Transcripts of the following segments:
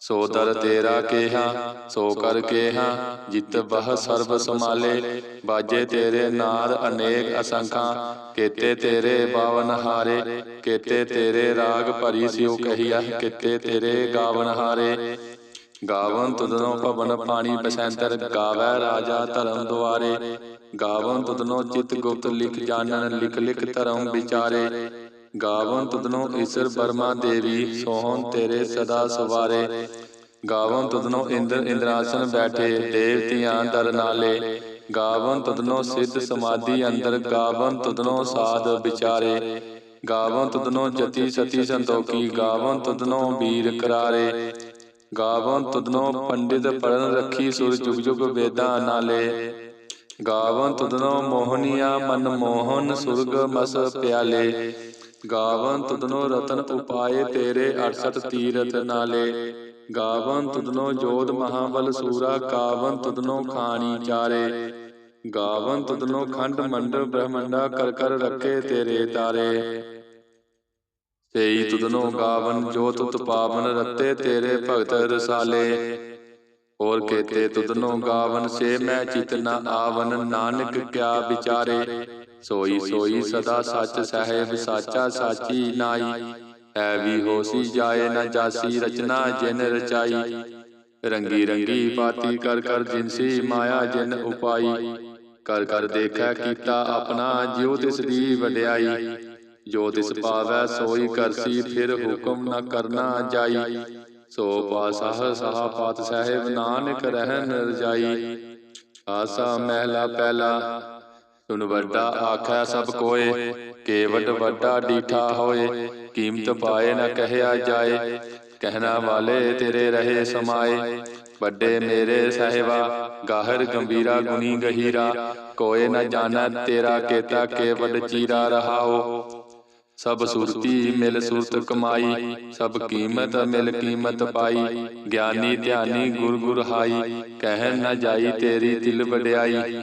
ਸੋ ਦਰ ਤੇਰਾ ਕੇਹਾ ਸੋ ਕਰ ਕੇਹਾ ਜਿਤ ਬਹ ਸਰਬ ਸਮਾਲੇ ਬਾਜੇ ਤੇਰੇ ਨਾਦ ਅਨੇਕ ਅਸੰਖਾਂ ਕੇਤੇ ਤੇਰੇ ਬਾਵਨ ਹਾਰੇ ਕੇਤੇ ਤੇਰੇ ਰਾਗ ਭਰੀ ਸਿਉ ਕਹੀਆ ਕੇਤੇ ਤੇਰੇ ਗਾਵਨ ਹਾਰੇ। ਗਾਵਨ ਤੁਧਨੋ ਭਵਨ ਪਾਣੀ ਬਸੰਤਰ ਗਾਵੈ ਰਾਜਾ ਧਰਮ ਦੁਆਰੇ। ਗਾਵਨ ਤੁਧਨੋ ਚਿਤ ਗੁਪਤ ਲਿਖ ਜਾਣਨ ਲਿਖ ਲਿਖ ਧਰਮ ਵਿਚਾਰੇ। ਗਾਵਨ ਤੁਧਨੋ ਈਸ਼ਰ ਬਰਮਾ ਦੇਵੀ, ਸੋਹਣ ਤੇਰੇ ਸਦਾ ਸਵਾਰੇ। ਗਾਵਨ ਤੁਧਨੋ ਇੰਦਰ ਇੰਦਰਾਸਨ ਬੈਠੇ, ਦੇਵਤਿਆਂ ਦਰ ਨਾਲੇ। ਗਾਵਨ ਤੁਧਨੋ ਸਿੱਧ ਸਮਾਧੀ ਅੰਦਰ, ਗਾਵਨ ਤੁਧਨੋ ਸਾਧ ਵਿਚਾਰੇ। ਗਾਵਨ ਤੁਧਨੋ ਜਤੀ ਸਤੀ ਸੰਤੋਖੀ, ਗਾਵਨ ਤੁਧਨੋ ਵੀਰ ਕਰਾਰੇ। ਗਾਵਨ ਤੁਧਨੋ ਪੰਡਿਤ ਪੜਨ ਰੱਖੀ ਸੁਰ ਜੁਗ ਜੁਗ ਵੇਦਾਂ ਨਾਲੇ। ਗਾਵਨ ਤੁਧਨੋ ਮੋਹਨੀਆ ਮਨ ਮੋਹਨ, ਸੁਰਗ ਮਸ ਪਿਆਲੇ। ਗਾਵਨ ਤੁਧਨੋ ਰਤਨ ਉਪਾਏ ਤੇਰੇ 68 ਤੀਰਤ ਨਾਲੇ। ਗਾਵਨ ਤੁਧਨੋ ਜੋਧ ਮਹਾਬਲ ਸੂਰਾ ਕਾਵਨ ਤੁਧਨੋ ਖਾਣੀ ਚਾਰੇ। ਗਾਵਨ ਤੁਧਨੋ ਖੰਡ ਮੰਡ ਬ੍ਰਹਮੰਡਾ, ਕਰ ਕਰ ਰੱਖੇ ਤੇਰੇ ਤਾਰੇ। ਸੇਈ ਤੁਧਨੋ ਗਾਵਨ ਜੋ ਤੁਤ ਪਾਵਨ ਰਤੇ ਤੇਰੇ ਭਗਤ ਰਸਾਲੇ। ਹੋਰ ਕੇਤੇ ਤੁਧਨੋ ਗਾਵਨ ਸੇ ਮੈਂ ਚਿਤ ਨ ਆਵਨ, ਨਾਨਕ ਕਿਆ ਵਿਚਾਰੇ। ਸੋਈ ਸੋਈ ਸਦਾ ਸੱਚ ਸਹਿਬ ਸਾਚਾ ਸਾਚੀ ਨਾਈ ਐ ਵੀ ਹੋਸੀ ਜਾਏ ਨ ਜਾਸੀ ਰਚਨਾ ਜਿਨ ਰਚਾਈ। ਰੰਗੀ ਰੰਗੀ ਪਾਤੀ ਕਰ ਕਰ ਜਿਨਸੀ ਮਾਇਆ ਜਿਨ ਉਪਾਈ। ਕਰ ਕਰ ਦੇਖੈ ਕੀਤਾ ਆਪਣਾ ਜਿਉ ਤਿਸ ਦੀ ਵਡਿਆਈ। ਜੋ ਤਿਸ ਪਾਵੈ ਸੋਈ ਕਰਸੀ ਫਿਰ ਹੁਕਮ ਨ ਕਰਨਾ ਜਾਈ। ਸੋ ਪਾਸਹ ਸਹਾ ਪਾਤ ਸਾਹਿਬ ਨਾਨਕ ਰਹਿਨ ਰਜਾਈ ਆਸਾ ਮਹਿਲਾ ਪਹਿਲਾ। ਸੁਨ ਵੱਡਾ ਆਖੈ ਸਭ ਕੋਏ ਕੇਵਟ ਵੱਡਾ ਡੀਠਾ ਹੋਏ ਕੀਮਤ ਪਾਏ ਨ ਕਹਿਆ ਜਾਏ ਕਹਿਣਾ ਵਾਲੇ ਤੇਰੇ ਰਹੇ ਸਮਾਏ ਵੱਡੇ ਮੇਰੇ ਸਹਿਬਾ ਗਾਹਰ ਗੰਭੀਰਾ ਗੁਨੀ ਗਹੀਰਾ ਕੋਏ ਨ ਜਾਣੈ ਤੇਰਾ ਕੇਤਾ ਕੇਵਟ ਚੀਰਾ ਰਹਾਓ। ਸਭ ਸੁਰਤੀ ਮਿਲ ਸੁਰਤ ਕਮਾਈ ਸਭ ਕੀਮਤ ਮਿਲ ਕੀਮਤ ਪਾਈ। ਗਿਆਨੀ ਧਿਆਨੀ ਗੁਰ ਗੁਰ ਹਾਈ ਕਹਿ ਨ ਜਾਈ ਤੇਰੀ ਦਿਲ ਵਡਿਆਈ।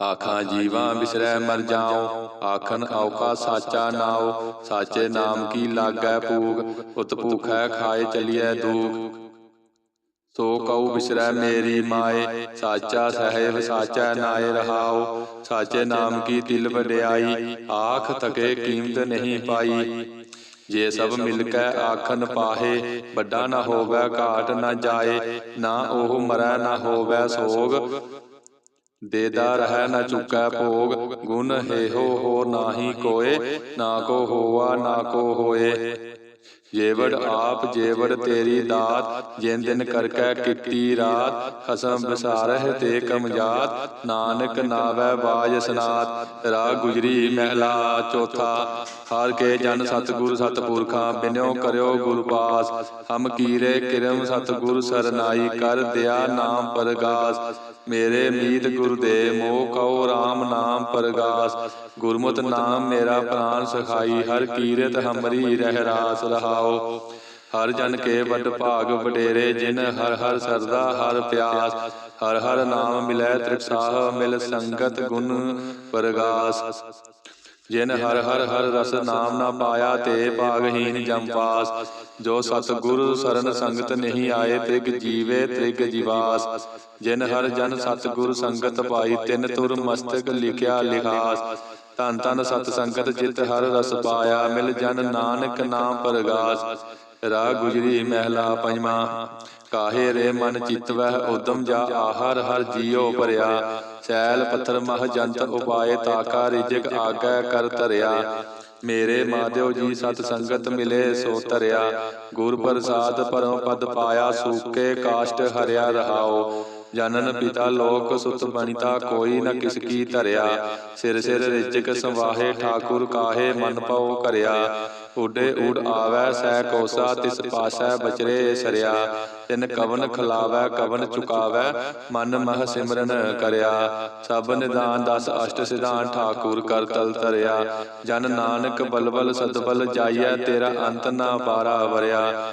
ਆਖਾਂ ਜੀਵਾਂ ਬਿਸਰੈ ਮਰ ਜਾਉ ਆਖਨ ਔਖਾ ਸਾਚਾ ਨਾਉ। ਸਾਚੇ ਨਾਮ ਕੀ ਲਾਗੈ ਭੂਖ ਉਤ ਭੂਖੈ ਖਾਏ ਚਲੀਐ ਦੂਖ। ਸੋ ਕਉ ਬਿਸਰੈ ਮੇਰੀ ਮਾਏ। ਸਾਚਾ ਸਹਿਬ ਸਾਚਾ ਨਾਏ ਰਹਾਉ ਸਾਚੇ ਨਾਮ ਕੀ ਦਿਲ ਵਡਿਆਈ। ਆਖ ਤਕੇ ਕੀਮਤ ਨਹੀਂ ਪਾਈ। ਜੇ ਸਭ ਮਿਲ ਕੇ ਆਖਨ ਪਾਹੇ ਵੱਡਾ ਨਾ ਹੋਵੇ ਘਾਟ ਨਾ ਜਾਏ। ਨਾ ਉਹ ਮਰੈ ਨਾ ਹੋਵੇ ਸੋਗ। ਦੇਦਾ ਰਹਿ ਨਾ ਚੁਕੈ ਭੋਗ, ਗੁਣ ਹੇਹੋ ਹੋ ਨਾਹੀ ਕੋਏ, ਨਾ ਕੋ ਹੋਆ, ਨਾ ਕੋ ਹੋਏ। ਜੇਵੜ ਆਪ ਜੇਵੜ ਤੇਰੀ ਦਾਤ ਜਿਨ ਦਿਨ ਕਰਕੈ ਕੀਤੀ ਰਾਤ ਖਸਮ ਵਿਸਾਰਹਿ ਤੇ ਕਮਜਾਤ ਨਾਨਕ ਨਾਵੈ ਬਾਜ ਸਨਾਤ ਰਾਗ ਗੁਜਰੀ ਮਹਿਲਾ ਚੌਥਾ ਹਰ ਕੇ ਜਨ ਸਤਗੁਰ ਸਤਪੁਰਖਾਂ ਬਿਨਿਓ ਕਰਿਓ ਗੁਰ ਪਾਸ ਹਮ ਕੀਰੇ ਕਿਰਮ ਸਤਗੁਰ ਸਰਨਾਈ ਕਰ ਦਿਆ ਨਾਮ ਪਰਗਾਸ। ਮੇਰੇ ਮੀਤ ਗੁਰ ਦੇ ਮੋਹ ਕਉ RAM ਨਾਮ ਪਰਗਾਸ। ਗੁਰਮਤਿ ਨਾਮ ਮੇਰਾ ਪ੍ਰਾਨ ਸਖਾਈ ਹਰ ਕੀਰਤ ਹਮਰੀ ਰਹਿ ਰਾਸ ਰਹਾਓ ਹਰ ਜਨ ਕੇ ਵੱਡ ਭਾਗ ਵਡੇਰੇ, ਜਿਨ ਹਰ ਹਰ ਸਰਦਾ ਹਰ ਪਿਆਸ, ਹਰ ਹਰ ਨਾਮ ਮਿਲੈ ਤ੍ਰਿਕਸਾਹ ਮਿਲ ਸੰਗਤ ਗੁਣ ਪਰਗਾਸ। ਜਿਨ ਹਰ ਹਰ ਹਰ ਰਸ ਨਾਮ ਨਾ ਪਾਇਆ, ਤੇ ਭਾਗਹੀਨ ਜਮ ਪਾਸ। ਜੋ ਸਤਿਗੁਰ ਸਰਨ ਸੰਗਤ ਨਹੀਂ ਆਏ, ਤ੍ਰਿਗ ਜੀਵੇ ਤ੍ਰਿਗ ਜੀਵਾਸ। ਜਿਨ ਹਰ ਜਨ ਸਤਿਗੁਰ ਸੰਗਤ ਪਾਈ, ਤਿਨ ਤੁਰ ਮਸਤਕ ਲਿਖਿਆ ਲਿਖਾਸ। ਧੰਨ ਧੰਨ ਸਤ ਸੰਗਤ ਜਿਤ ਹਰ ਰਸ ਪਾਇਆ, ਮਿਲ ਜਨ ਨਾਨਕ ਨਾਮ ਪਰਗਾਸ। ਰਾ ਗੁਜਰੀ ਮਹਿਲਾ ਪੰਜਵਾ, ਕਾਹੇ ਰੇ ਮਨ ਚਿਤਵਹਿ ਉਦਮ ਜਾ ਆਹਰ ਹਰ ਜੀਉ ਭਰਿਆ। ਸੈਲ ਪੱਥਰ ਮਹ ਜੰਤ ਉਪਾਏ ਤਾਕਾ ਰਿਜਕ ਆਗੈ ਕਰ ਧਰਿਆ। ਮੇਰੇ ਮਾਧਿਓ ਜੀ ਸਤ ਸੰਗਤ ਮਿਲੇ, ਸੋ ਧਰਿਆ। ਗੁਰ ਪ੍ਰਸਾਦ ਪਰਮ ਪਦ ਪਾਇਆ, ਸੂਕੇ ਕਾਸ਼ਟ ਹਰਿਆ ਰਹਾਓ। ਜਨਨ ਪਿਤਾ ਲੋਕ ਸੁਤ ਬਣਿਤਾ ਕੋਈ ਨ ਕਿਸ ਕੀ ਧਰਿਆ। ਸਿਰ ਸਿਰ ਰਿਜਕ ਸੰਵਾਹੇ ਠਾਕੁਰ ਕਾਹੇ ਮਨ ਪਉ ਕਰਿਆ। ਉਡੇ ਉਡ ਆਵੈ ਸਹਿ ਕੋਸਾ ਤਿਸ ਪਾਸੈ ਬਚਰੇ ਸਰਿਆ। ਤਿਨ ਕਵਨ ਖਲਾਵੈ ਕਵਨ ਚੁਕਾਵੈ ਮਨ ਮਹ ਸਿਮਰਨ ਕਰਿਆ। ਸਭ ਨਿਦਾਨ ਦਸ ਅਸ਼ਟ ਸਿਧਾਨ ਠਾਕੁਰ ਕਰ ਤਲ ਧਰਿਆ। ਜਨ ਨਾਨਕ ਬਲਬਲ ਸਦਬਲ ਜਾਈਐ ਤੇਰਾ ਅੰਤ ਨਾ ਪਾਰਾ ਵਰਿਆ।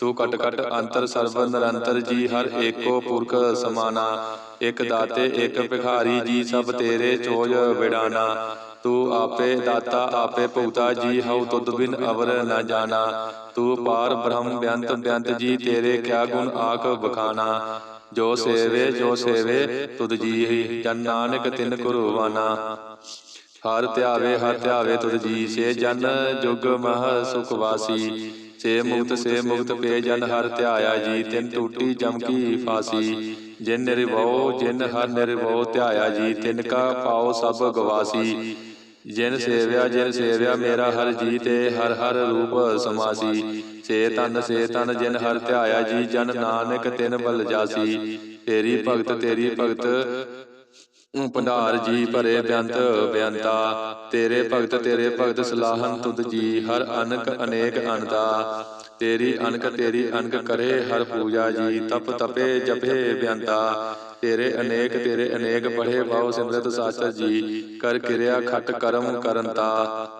ਤੂੰ ਕਟ ਕਟ ਅੰਤਰ ਸਰਬ ਨਿਰੰਤਰ ਜੀ ਹਰ ਏਕੋ ਪੁਰਖ ਸਮਾਨਾ, ਇਕ ਦਾਤੇ, ਇਕ ਭਿਖਾਰੀ ਜੀ ਸਭ ਤੇਰੇ ਚੋਜ ਵਿਡਾਨਾ ਤੂੰ ਆਪੇ ਦਾਤਾ, ਆਪੇ ਭੁਗਤਾ ਜੀ, ਹਉ ਤੁਧ ਬਿਨ ਅਵਰ ਨ ਜਾਣਾ। ਤੂੰ ਪਾਰ ਬ੍ਰਹਮ ਬਿਅੰਤ ਬਿਅੰਤ ਜੀ, ਤੇਰੇ ਕਿਆ ਗੁਣ ਆਖ ਬਖਾਣਾ ਜੋ ਸੇਵੇ ਜੋ ਸੇਵੇ, ਤੁਧ ਜੀ ਜਨ ਨਾਨਕ ਤਿਨ ਕੁਰਵਾਨਾ ਹਰ ਧਿਆਵੇ ਹਰ ਧਿਆਵੇ ਤੁਧ ਜੀ ਸੇ, ਜਨ ਜੁਗ ਮਹ ਸੁਖ ਵਾਸੀ। ਸੇ ਮੁਕਤ ਸੇ ਮੁਕਤ ਪੇ ਜਨ ਹਰ ਧਿਆਇਆ ਜੀ, ਤਿਨ ਟੂਟੀ ਜਮਕੀ ਫਾਸੀ। ਜਿਨ ਨਿਰਭਉ ਜਿਨ ਹਰ ਨਿਰਭਉ ਧਿਆਇਆ ਜੀ, ਤਿਨ ਕਾ ਪਾਉ ਸਭ ਗਵਾਸੀ। ਜਿਨ ਸੇਵਿਆ ਜਿਨ ਸੇਵਿਆ ਮੇਰਾ ਹਰ ਜੀ ਤੇ ਹਰ ਹਰ ਰੂਪ ਸਮਾਸੀ। ਸੇ ਤਨ ਸੇ ਤਨ ਜਿਨ ਹਰ ਧਿਆਇਆ ਜੀ, ਜਨ ਨਾਨਕ ਤਿਨ ਬਲ ਜਾਸੀ। ਤੇਰੀ ਭਗਤ ਤੇਰੀ ਭਗਤ ਭੰਡਾਰ ਜੀ ਭਰੇ ਬੇਅੰਤ ਬੇਅੰਤਾ ਤੇਰੇ ਭਗਤ ਤੇਰੇ ਭਗਤ ਸਲਾਹਨ ਤੁਧ ਜੀ, ਹਰ ਅਨਕ ਅਨੇਕ ਅਨਤਾ। ਤੇਰੀ ਅਨਕ ਤੇਰੀ ਅਨਕ ਕਰੇ, ਹਰ ਪੂਜਾ ਜੀ, ਤਪ ਤਪੇ, ਜਪੇ ਬੇਅੰਤਾ ਤੇਰੇ ਅਨੇਕ ਤੇਰੇ ਅਨੇਕ ਪੜੇ ਭਾਉ ਸਿਮਰਤ ਸਾਚਾ ਜੀ, ਕਰ ਕਿਰਿਆ ਖਟ ਕਰਮ ਕਰੰਤਾ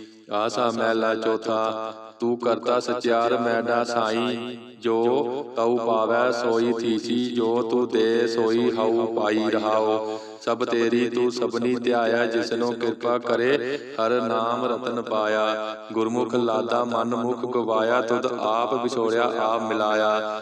ਆਸਾ ਮਹਿਲਾ ਚੌਥਾ, ਤੂੰ ਕਰਤਾ ਸਚਿਆਰ ਮੈਡਾ ਸਾਈ, ਜੋ ਤਉ ਪਾਵੈ ਸੋਈ ਥੀਸੀ, ਜੋ ਤੂੰ ਦੇ ਸੋਈ ਹਉ ਪਾਈ ਰਹਾਓ। ਸਭ ਤੇਰੀ ਤੂੰ ਸਭਨੀ ਧਿਆਇਆ, ਜਿਸਨੋ ਕਿਰਪਾ ਕਰੇ, ਹਰ ਨਾਮ ਰਤਨ ਪਾਇਆ। ਗੁਰਮੁਖ ਲਾਦਾ ਮਨ ਮੁਖ ਗਵਾਇਆ, ਤੁਧ ਆਪ ਵਿਛੋੜਿਆ, ਆਪ ਮਿਲਾਇਆ।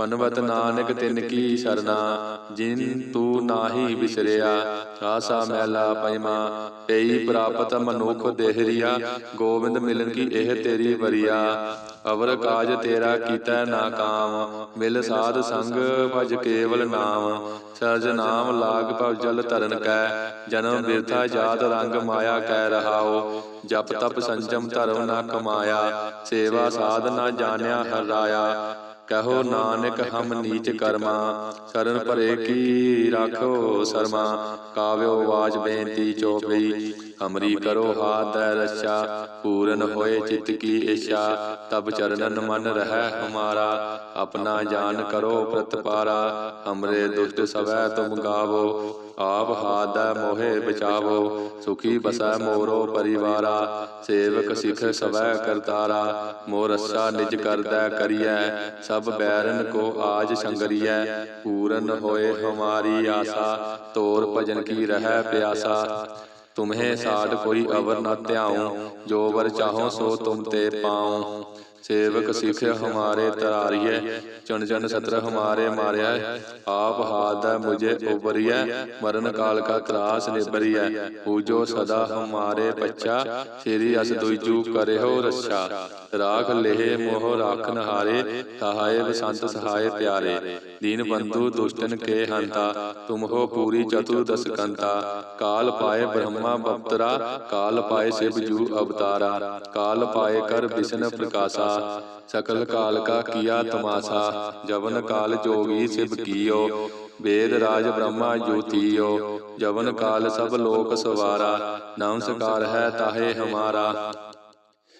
ਪਨਵਤ ਨਾਨਕ ਤਿਨ ਕੀ ਸਰਨਾ ਜਿਨ ਤੂੰ ਨਾਹੀ ਵਿਸਰਿਆ ਆਸਾ ਮਹਿਲਾ ਪੈਮਾ ਤੇਈ ਪ੍ਰਾਪਤ ਮਨੁਖ ਦੇਹਰੀਆ ਗੋਬਿੰਦ ਮਿਲਨ ਕੀ ਇਹ ਤੇਰੀ ਵਰੀਆ ਅਵਰ ਕਾਜ ਤੇਰਾ ਕੀਤਾ ਨਾ ਕਾਮ ਮਿਲ ਸਾਧ ਸੰਗ ਭਜ ਕੇਵਲ ਨਾਮ ਸਰਜ ਨਾਮ ਲਾਗ ਭਵ ਜਲ ਤਰਨ ਕੈ ਜਨਮ ਬਿਰਥਾ ਜਾਤ ਰੰਗ ਮਾਇਆ ਕਹਿ ਰਹਾਓ ਜਪ ਤਪ ਸੰਜਮ ਧਰਮ ਨਾ ਕਮਾਇਆ ਸੇਵਾ ਸਾਧ ਨਾ ਜਾਣਿਆ ਹਰਾਇਆ ਕਹੋ ਨਾਨਕ ਹਮ ਨੀਚ ਕਰਮਾ ਸਰਨ ਭਰੇ ਕੀ ਰਾਖੋ ਸਰਮਾ। ਕਾਵਿਓ ਆਵਾਜ਼ ਬੇਨਤੀ ਚੋਪਈ ਅਮਰੀ ਕਰੋ ਹਾਥ ਦੈ ਪੂਰਨ ਹੋਏ ਚਿਤ ਕੀ ਇਛਾ ਤਬ ਚਰਨਨ ਮਨ ਰਹਿ ਹਮਾਰਾ, ਆਪਣਾ ਜਾਨ ਕਰੋ ਪ੍ਰਤਪਾਰਾ, ਹਮਰੇ ਦੁਸ਼ਟ ਸਵੈ ਤੁਮ ਗਾਵੋ, ਆਪ ਹਾਥ ਮੋਹਿ ਬਚਾਵੋ, ਸੁਖੀ ਬਸੈ ਮੋਰੋ ਪਰਿਵਾਰਾ, ਸੇਵਕ ਸਿਖ ਸਵੈ ਕਰਤਾਰਾ, ਮੋਰ ਰੱਛਾ ਨਿਜ ਕਰਦੈ ਕਰੀਐ, ਸਭ ਬੈਰਨ ਕੋ ਆਜ ਸੰਗਰੀਐ, ਪੂਰਨ ਹੋਏ ਹਮਾਰੀ ਆਸਾ, ਤੋਰ ਭਜਨ ਕੀ ਰਹਿ ਪਿਆਸਾ। ਤੁਮਹੇ ਸਾਡ ਕੋਈ ਅਵਰ ਨ ਧਿਆਉ ਜੋ ਵਰ ਚਾਹੋ ਸੋ ਤੁਮ ਤੇ ਪਾਉ। ਸੇਵਕ ਸਿਖ ਹਮਾਰੇ ਤਰਾਰੀਐ ਚੁਣ ਚੁਣ ਸਤਰ ਹਮਾਰੇ ਮਾਰਿਆ ਆਪ ਹਾਥ ਮੁਝੇ ਉਬਰੀਐ ਮਰਨ ਕਾਲ ਕਾ ਤਰਾਸ ਨਿਬਰੀਐ ਪੂਜੋ ਸਦਾ ਹਮਾਰੇ ਬੱਚਾ, ਸ੍ਰੀ ਅਸ ਦੁਜੂ ਕਰਿਓ ਰੱਛਾ। ਰਾਖ ਲੇਹ ਮੋਹ ਰਾਖਨ ਹਾਰੇ ਸਹਾਏ ਬਸੰਤ ਸਹਾਏ ਪਿਆਰੇ। ਦੀਨ ਬੰਧੂ ਦੁਸ਼ਟਨ ਕੇ ਹੰਤਾ, ਤੁਮ ਹੋ ਪੂਰੀ ਚਤੁਰਦਸ ਕੰਤਾ। ਕਾਲ ਪਾਏ ਬ੍ਰਹਮਾ ਬਪਤਰਾ, ਕਾਲ ਪਾਏ ਸਿਵ ਜੂ ਅਵਤਾਰਾ। ਕਾਲ ਪਾਏ ਕਰ ਵਿਸ਼ਨ ਪ੍ਰਕਾਸ਼ਾ। ਸਕਲ ਕਾਲ ਕਾ ਕੀਆ ਤਮਾਸਾ, ਜਵਨ ਕਾਲ ਜੋਗੀ ਸਿਵ ਕੀਓ, ਵੇਦ ਰਾਜ ਬ੍ਰਹਮਾ ਜੋਤੀਓ ਜਵਨ ਕਾਲ ਸਭ ਲੋਕ ਸਵਾਰਾ ਨਮਸਕਾਰ ਹੈ ਤਾਹੇ ਹਮਾਰਾ।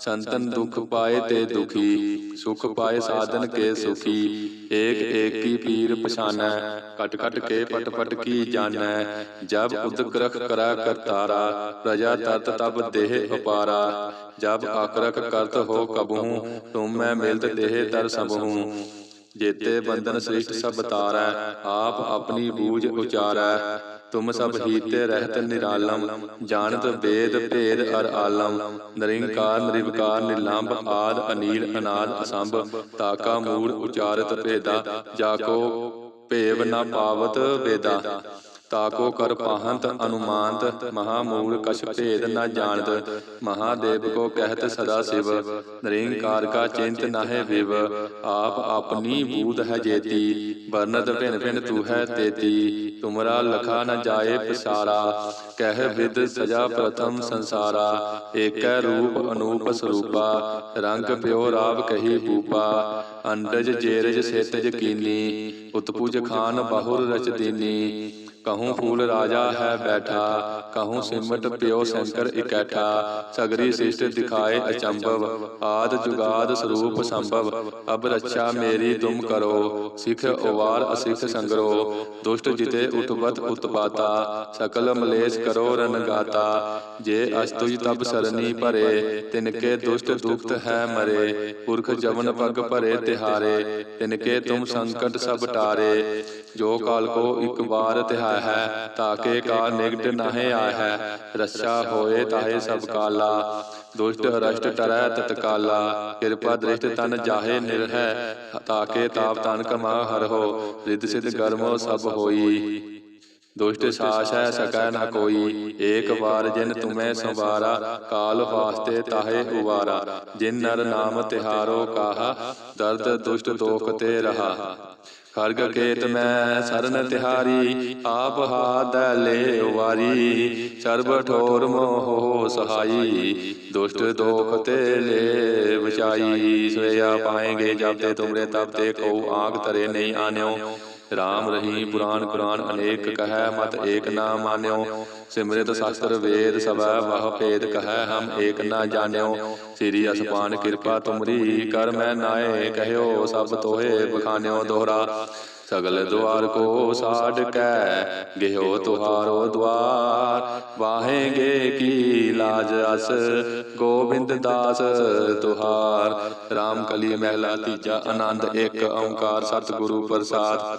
ਸੰਤਨ ਦੁਖ ਪਾਏ ਤੇ ਦੁਖੀ ਸੁਖ ਪਾਏ ਸਾਧਨ ਕੇ ਸੁਖੀ ਏਕ ਏਕ ਕੀ ਪੀਰ ਪਛਾਨੈ ਕਟ ਕਟ ਕੇ ਪਟ ਪਟ ਕੀ ਜਾਣੈ ਜਬ ਉਦਕ ਰਖ ਕਰੈ ਕਰਤਾਰਾ ਪ੍ਰਜਾ ਤਤ ਤਬ ਦੇਹ ਉਪਾਰਾ ਜਬ ਆਕਰਕ ਕਰਤ ਹੋ ਕਬਹੂ ਤੁਮ ਮੈਂ ਮਿਲਤ ਦੇਹ ਦਰ ਸਭਹੂ ਜੇਤੇ ਬੰਧਨ ਸ੍ਰਿਸ਼ਟ ਸਭ ਤਾਰੈ ਆਪ ਆਪਣੀ ਬੂਝ ਉਚਾਰੈ ਤੁਮ ਸਭ ਹੀਤੇ ਰਹਿਤ ਨਿਰਾਲਮ, ਜਾਣਤ ਵੇਦ ਭੇਦ ਅਰ ਆਲਮ, ਨਰਿੰਕਾਰ, ਨਿਰਵਕਾਰ ਨਿਲੰਬ ਆਦ ਅਨੀਲ ਅਨਾਦ ਅਸੰਭ ਤਾਕਾ ਮੂੜ ਉਚਾਰਤ ਭੇਦਾ ਜਾਕੋ ਭੇਵ ਨਾ ਪਾਵਤ ਵੇਦਾ। ਤਾਕੋ ਕਰ ਪਾਹੰਤ ਅਨੁਮਾਨਤ ਮਹਾ ਮੂਲ ਕਛ ਭੇਦ ਨ ਜਾਣਤ ਮਹਾਦੇਵ ਕੋ ਕਹਿਤ ਸਦਾ ਸਿਵ ਨਰਿੰਕਾਰ ਕਾ ਚਿੰਤ ਨਾਹਿ ਵਿਵ ਆਪ ਆਪਣੀ ਬੂਧ ਹੈ ਜੇਤੀ ਵਰਨਤ ਭਿਨ ਭਿਨ ਤੂ ਹੈ ਤੇਤੀ ਤੁਮਰਾ ਲਖਾ ਨ ਜਾਏ ਪਸਾਰਾ ਕਹਿ ਵਿਦ ਸਜਾ ਪ੍ਰਥਮ ਸੰਸਾਰਾ ਏਕੈ ਰੂਪ ਅਨੂਪ ਸਰੂਪਾ ਰੰਗ ਪਿਓ ਰਾਵ ਕਹੀ ਭੂਪਾ ਅੰਡਜ ਜੇਰਜ ਸੇਤਜ ਕੀਨੀ ਉਤਪੁਜ ਖਾਨ ਬਹੁਰ ਰਚ ਦੀਨੀ ਕਹੂੰ ਫੂਲ ਰਾਜਾ ਹੈ ਬੈਠਾ, ਕਹੂੰ ਸਿਮਟ ਪਿਓ ਸ਼ੰਕਰ ਇਕੈਠਾ, ਸਗਰੀ ਸਿਸ਼ਟ ਦਿਖਾਏ ਅਚੰਭਵ, ਆਦ ਜੁਗਾਦ ਸਰੂਪ ਸੰਭਵ, ਅਬ ਰੱਛਾ ਮੇਰੀ ਤੁਮ ਕਰੋ, ਸਿਖ ਉਵਾਰ ਅਸਿਖ ਸੰਗਰੋ, ਦੁਸ਼ਟ ਜਿਤੇ ਉਤਪਤ ਉਤਪਾਤਾ, ਸਕਲ ਮਲੇਸ਼ ਕਰੋ ਰਨਗਾਤਾ ਜੇ ਅਸਤੁਜ ਤਬ ਸਰਨੀ ਭਰੇ, ਤਿਨਕੇ ਦੁਸ਼ਟ ਦੁਖਤ ਹੈ ਮਰੇ, ਪੁਰਖ ਜਵਨ ਪਗ ਭਰੇ ਤਿਹਾਰੇ, ਤਿਨਕੇ ਤੁਮ ਸੰਕਟ ਸਭ ਟਾਰੇ, ਜੋ ਕਾਲ ਕੋ ਇੱਕ ਵਾਰ ਤਿਹਾਇ ਹੈ ਤਾਕੇ ਕਾ ਨਿਗਟ ਨਾਹਿ ਆਇ ਹੈ ਰੱਛਾ ਹੋਏ ਤਾਹੇ ਸਭ ਕਾਲਾ। ਦੁਸ਼ਟ ਰਸ਼ਟ ਟਰੈ ਤਤਕਾਲਾ ਕਿਰਪਾ ਦ੍ਰਿਸ਼ਟ ਤਨ ਜਾਹੇ ਨਿਰਹੈ ਤਾਕੇ ਤਾਪ ਤਨ ਕਮਾ ਹਰਹੋ ਰਿਦ ਸਿਧ ਗਰਮੋ ਸਭ ਹੋਈ। ਦੁਸ਼ਟ ਸਾਸ ਹੈ ਸਕੈ ਨ ਕੋਈ ਏਕ ਵਾਰ ਜਿਨ ਤੁਮੈ ਸੰਵਾਰਾ ਕਾਲ ਵਾਸਤੇ ਤਾਹੇ ਉਵਾਰਾ। ਜਿਨ ਨਰ ਨਾਮ ਤਿਹਾਰੋ ਕਾਹਾ ਦਰਦ ਦੁਸ਼ਟ ਦੋਖ ਤੇ ਰਹਾ। ਖਰਗ ਕੇਤ ਮੈਂ ਸਰਨ ਤਿਹਾਰੀ ਆਪ ਹਾਦੈ ਲੈ ਉਵਾਰੀ। ਸਰਬ ਠੋਰ ਮੋਹ ਸਹਾਈ। ਦੁਸ਼ਟ ਦੋਖ ਤੇ ਲੈ ਬਚਾਈ ਸੋਇਆ ਪਾਏਗੇ ਜਬ ਤੇ ਤੁਮਰੇ ਤਬ ਤੇ ਕਉ ਆਂਖ ਤਰੇ ਨਹੀਂ ਆਨਿਓ। ਰਾਮ ਰਹੀ ਪੁਰਾਨ ਕੁਰਾਨ ਅਨੇਕ ਕਹੈ, ਮਤ ਏਕ ਨਾ ਮਾਨਿਓ। ਸਿਮਰਿਤ ਸ਼ਾਸਤਰ ਵੇਦ ਸਭੈ ਵਹ ਭੇਦ ਕਹੈ, ਹਮ ਏਕ ਨਾ ਜਾਣਿਓ। ਸ੍ਰੀ ਅਸਪਾਨ ਕਿਰਪਾ ਤੁਮਰੀ, ਕਰ ਮੈਂ ਨਾਏ, ਕਹਿਓ ਸਭ ਤੋਹੇ ਬਖਾਨਿਓ ਦੋਹਰਾ। ਸਗਲ ਦੁਆਰ ਕੋ ਸਾਡ ਕੈ ਗਿਓ ਤੁਹਾਰੋ ਦਵਾਰ ਵਾਹੇਗੇ ਕੀ ਲਾਜ ਅਸ? ਗੋਬਿੰਦ ਦਾਸ ਤੁਹਾਰ। RAM ਕਲੀ ਮਹਿਲਾ, ਤੀਜਾ ਆਨੰਦ, ਇੱਕ ਓੰਕਾਰ, ਸਤਿਗੁਰੂ ਪ੍ਰਸਾਦ।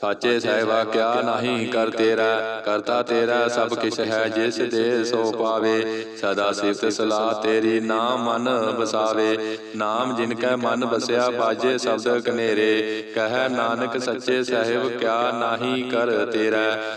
ਸਾਚੇ ਸਹਿਬਾ ਕਿਆ ਨਹੀਂ ਕਰ ਤੇਰਾ ਕਰਤਾ ਤੇਰਾ ਸਭ ਕਿਛ ਹੈ ਜਿਸ ਦੇ ਸੋ ਪਾਵੇ। ਸਦਾ ਸਿਫਤ ਸਲਾਹ ਤੇਰੀ ਨਾਮ ਮਨ ਬਸਾਵੇ ਨਾਮ ਜਿਨ ਕੈ ਮਨ ਬਸਿਆ ਬਾਜੇ ਸ਼ਬਦ ਕਨੇਰੇ। ਕਹਿ ਨਾਨਕ ਸੱਚੇ ਸਾਹਿਬ ਕਿਆ ਨਹੀਂ ਕਰ ਤੇਰਾ।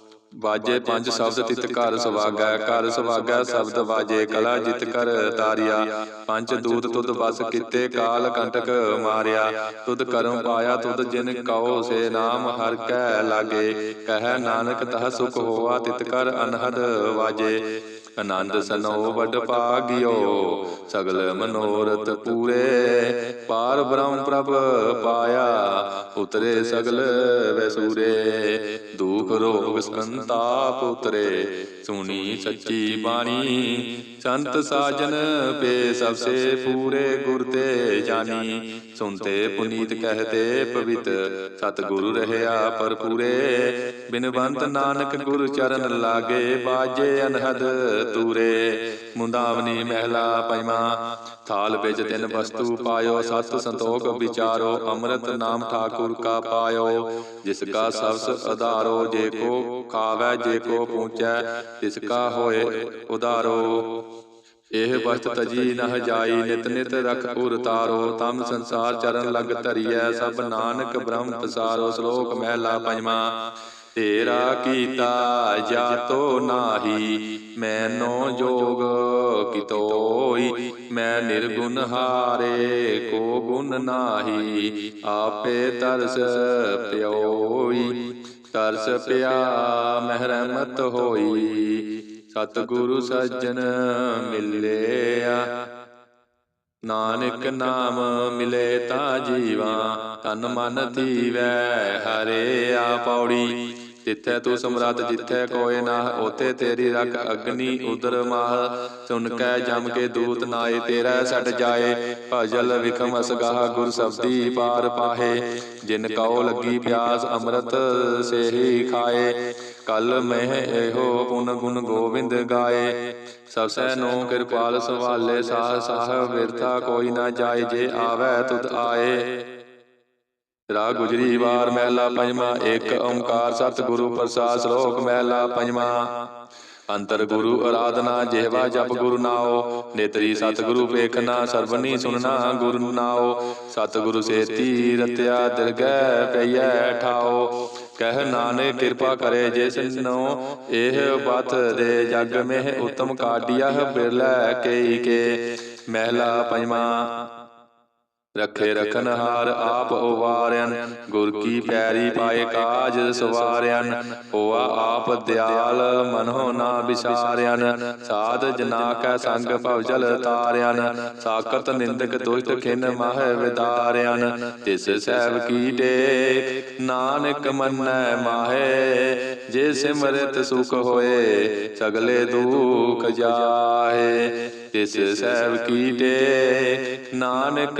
ਵਾਜੇ ਪੰਜ ਸ਼ਬਦ ਤਿਤ ਘਰ ਸੁਭਾਗੈ ਘਰ ਸੁਭਾਗੈ ਸ਼ਬਦ ਵਾਜੇ ਕਲਾ ਜਿਤ ਕਰ ਤਾਰਿਆ। ਪੰਜ ਦੂਤ ਤੁਧ ਬਸ ਕੀਤੇ ਕਾਲ ਕੰਟਕ ਮਾਰਿਆ। ਤੁਧ ਕਰਮ ਪਾਇਆ ਤੁਧ ਜਿਨ ਕਉ ਸੇ ਨਾਮ ਹਰ ਕੈ ਲਾਗੇ। ਕਹਿ ਨਾਨਕ ਤਹ ਸੁਖ ਹੋਆ ਤਿਤ ਕਰ ਅਨਹਦ ਵਾਜੇ। ਆਨੰਦ ਸਨੋ ਵਡ ਭਾਗਿਓ, ਸਗਲ ਮਨੋਰਥ ਪੂਰੇ। ਪਾਰ ਬ੍ਰਹਮ ਪ੍ਰਭ ਪਾਇਆ, ਉਤਰੇ ਸਗਲ ਵੈਸੂਰੇ। ਦੁਖ ਰੋਗ ਸੰਤਾਪ ਉਤਰੇ, ਸੁਣੀ ਸੱਚੀ ਬਾਣੀ। ਸੰਤ ਸਾਜਨ ਪੇ ਸਭ ਸੇ ਪੂਰੇ ਗੁਰ ਤੇ ਜਾਨੀ ਸੁਨਤੇ ਪੁਨੀਤ ਕਹਤੇ ਪਵਿੱਤ, ਸਤਿਗੁਰੂ ਰਹਿਆ ਪਰਪੂਰੇ ਬਿਨਵੰਤ ਨਾਨਕ ਗੁਰ ਚਰਨ ਲਾਗੇ, ਬਾਜੇ ਅਨਹਦ ਤੂਰੇ ਮੁੰਦਾਵਨੀ ਮਹਿਲਾ ਪੰਜਵਾ ਥਾਲ ਵਿੱਚ ਤਿੰਨ ਵਸਤੂ ਪਾਇਓ, ਸਤ ਸੰਤੋਖ ਵਿਚਾਰੋ, ਅੰਮ੍ਰਿਤ ਨਾਮ ਠਾਕੁਰ ਕਾ ਪਾਇਓ, ਜਿਸ ਕਾ ਸਬਸ ਆਧਾਰੋ ਜੇ ਕੋ ਖਾਵੈ, ਜੇ ਕੋ ਪੂੰਚੈ, ਤਿਸ ਕਾ ਹੋਏ ਉਧਾਰੋ ਇਹ ਵਸਤ ਤਜੀ ਨਹ ਜਾਈ, ਨਿਤ ਨਿਤ ਰਖ ਉਰ ਤਾਰੋ ਤਮ ਸੰਸਾਰ ਚਰਨ ਲਗ ਧਰੀਐ, ਸਭ ਨਾਨਕ ਬ੍ਰਹਮ ਪਸਾਰੋ ਸ਼ਲੋਕ ਮਹਿਲਾ ਪੰਜਵਾ ਤੇਰਾ ਕੀਤਾ ਜਾਤੋ ਨਾਹੀ ਮੈਨੋ ਜੋਗ ਕਿਤੋਈ ਮੈਂ ਨਿਰਗੁਣ ਹਾਰੇ ਕੋ ਗੁਣ ਨਾਹੀ ਆਪੇ ਤਰਸ ਪਿਓਈ ਤਰਸ ਪਿਆ ਮਹਿਰਮਤ ਹੋਈ ਸਤਿਗੁਰੂ ਸੱਜਣ ਮਿਲਿਆ ਨਾਨਕ ਨਾਮ ਮਿਲੇ ਤਾਂ ਜੀਵਾ ਤਨ ਮਨ ਧੀਵੈ ਹਰੇ ਆ ਪੌੜੀ। ਜਿੱਥੇ ਤੂੰ ਸਮਰੱਥ, ਜਿੱਥੇ ਕੋਏ ਨਾ, ਉਥੇ ਤੇਰੀ ਰਖ ਅਗਨੀ ਉਦਰ ਮਾਹ। ਸੁਨ ਕੈ ਜਮ ਕੇ ਦੂਤ ਨਾਏ, ਤੇਰਾ ਛੱਡ ਜਾਏ। ਭਜਲ ਵਿਖਮ ਅਸਗਾਹ ਗੁਰ ਸਬਦੀ ਪਾਰ ਪਾਹੇ। ਜਿਨ ਕਉ ਲੱਗੀ ਪਿਆਸ ਅੰਮ੍ਰਿਤ ਸੇਹੀ ਖਾਏ। ਕਲ ਮਹਿ ਇਹੋ ਪੁਨ ਗੁਣ ਗੋਬਿੰਦ ਗਾਏ। ਸਭ ਸੈ ਨੋ ਕਿਰਪਾਲ ਸਵਾਲੇ ਸਾਹ ਸਾਹ ਵਿਰਥਾ ਕੋਈ ਨਾ ਜਾਏ। ਜੇ ਆਵੈ ਤੁਧ ਆਏ। ਰਾਗ ਗੁਜਰੀ ਵਾਰ ਮਹਿਲਾ ਪੰਜਵਾ ਇੱਕ ਓੰਕਾਰ ਸਤਿਗੁਰੂ ਪ੍ਰਸਾਦ ਸ਼ਲੋਕ ਮਹਿਲਾ ਪੰਜਵਾ। ਅੰਤਰ ਗੁਰੂ ਆਰਾਧਨਾ ਜਿਹਵਾ ਜਪ ਗੁਰੂ ਨਾਉ ਨੇਤਰੀ ਸਤਿਗੁਰੂ ਵੇਖਣਾ ਸਰਬਨੀ ਸੁਨਣਾ ਗੁਰੂ ਨਾਉ ਸਤਿਗੁਰੂ ਸੇਤੀ ਰਤਿਆ ਦਿਰਗੈ ਪਈਐ ਠਾਓ। ਕਹਿ ਨਾਨਕ ਕਿਰਪਾ ਕਰੇ ਜਿਸ ਨੂੰ। ਇਹ ਬਤ ਦੇ ਜਗ ਮਹਿ ਉਤਮ ਕਾਢਿਆ ਬਿਰਲੇ ਕੇਈ ਕੇ ਮਹਿਲਾ ਪੰਜਵਾ। ਰਖੇ ਰਖਨ ਹਾਰ ਆਪ ਉਵਾਰਿਆਨ ਗੁਰ ਕੀ ਪੈਰੀ ਪਾਏ ਕਾਜ ਸਵਾਰਿਆਨ ਹੋਆ ਆਪ ਦਿਆਲ ਮਨੋ ਨਾ ਵਿਸਾਰਿਆਨ ਸਾਧ ਜਨਾ ਕੈ ਸੰਗ ਭਵ ਤਾਰਿਆਨ ਸਾਕਤ ਨਿੰਦਕ ਦੁਸ਼ਟ ਖਿਨ ਮਾਹ ਵਿਦਾਰਿਆਨ ਤਿਸ ਸਹਿਬ ਕੀ ਟੇਕ, ਨਾਨਕ ਮੰਨੈ ਮਾਹੇ, ਜੇ ਸਿਮਰਤ ਸੁਖ ਹੋਏ, ਸਗਲੇ ਦੁਖ ਜਾਹੇ, ਤਿਸ ਸਹਿਬ ਕੀ ਟੇਕ, ਨਾਨਕ